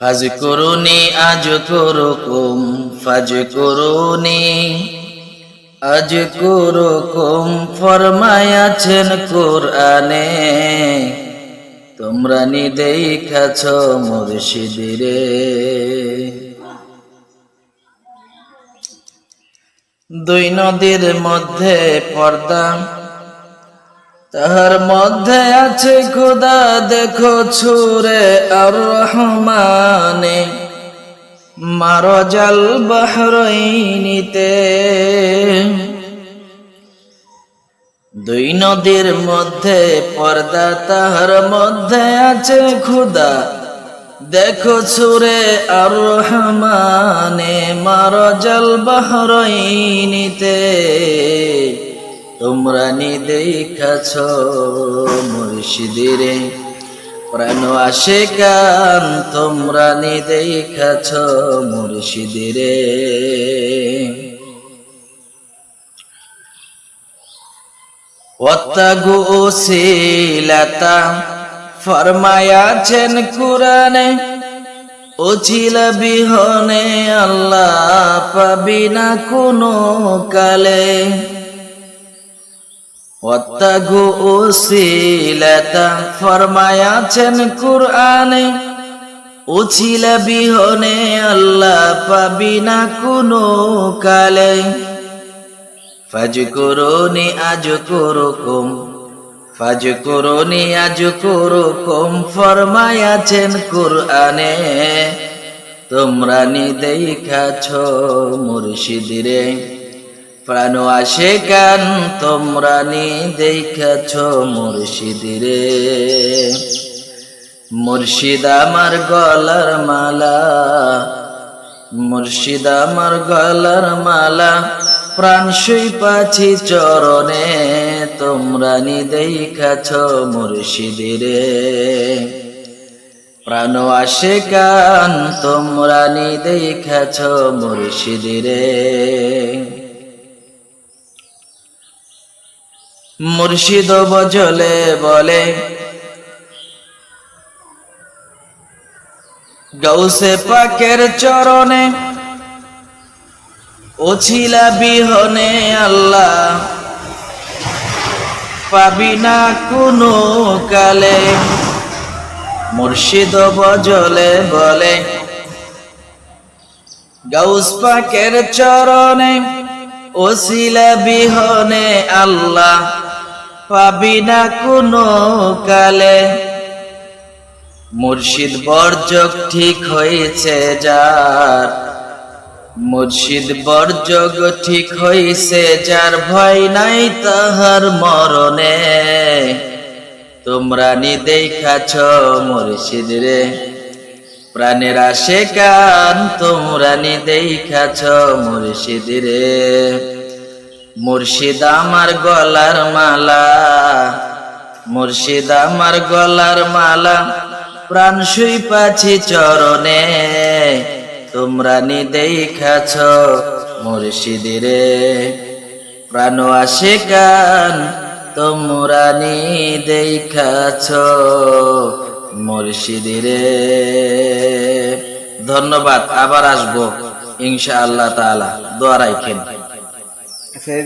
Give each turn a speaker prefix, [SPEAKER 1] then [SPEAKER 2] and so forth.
[SPEAKER 1] ফাজ করুনি, আজ করুকুম, ফাজ করুনি। আজ করুকুম ফরমায়াছেন কোরআনে। তোমরা নি দেখাছ মুর্শিদিরে। দুই নদীর মধ্যে পর্দা তাহার মধ্যে আছে খোদা, দেখো ছুরে আর রহমানে মারজাল বাহরইনিতে। দুই নদীর মধ্যে, পর্দা তাহার মধ্যে আছে খুদা, দেখো ছুরে আর রহমানে মারজাল বাহরইনিতে। তোমরা নি দেখাছ মুর্শিদিরে। প্রাণ আসে কান তোমরা নি দেখাছ মুর্শিদিরে। ওয়াত্তাগু ওসিলাতা ফরমায়াছেন কুরআনে ওছিল বিহনে আল্লাহ পাবি না কোনো কালে। ওয়াত্তাগু ওসিলাতা ফরমায়াছেন কুরআনে, উছিল বিহনে আল্লাহ পাবি না কোনো কালে। ফাজ করুনি আজ করুকুম ফাজ করুনি আজ করুকুম ফরমায়াছেন কুরআনে। তোমরা নি দেখাছ মুর্শিদিরে। প্রাণ আসে কান তোমরা নি দেখাছ মুর্শিদিরে। মুর্শিদ আমার গলার মালা, মুর্শিদ আমার গলার মালা, প্রাণ সই পাছি চরণে, তোমরা নি দেখাছ মুর্শিদিরে। প্রাণ আসে কান তোমরা নি দেখাছ মুর্শিদিরে। মুর্শিদ বজলে বলে, গৌসে পাকের চরণে ওছিলা বিহনে আল্লাহ। পাবি না কোনো কালে, মুর্শিদ বজলে বলে, গৌস পাকের চরণে ওছিলা বিহনে আল্লাহ। পাবি না কোনো কালে। মুর্শিদ বর্জক ঠিক হয়েছে যার। মুর্শিদ বর্জক ঠিক হইছে যার ভয় নাই তাহার মরণে। তোমরা নি দেখাছ মুর্শিদ রে। প্রাণের আসে কান তোমরা নি দেখাছ মুর্শিদ রে। মুর্শিদ আমার গলার মালা, মুর্শিদ আমার গলার মালা, প্রাণ শুই পাছি চরণে, তোমরা নি দেখাছ মুর্শিদিরে। প্রাণ আসে কান তোমরা নি দেখাছ মুর্শিদিরে। ধন্যবাদ, আবার আসব ইনশা আল্লাহ তাআলা, দোয়া রাখেন se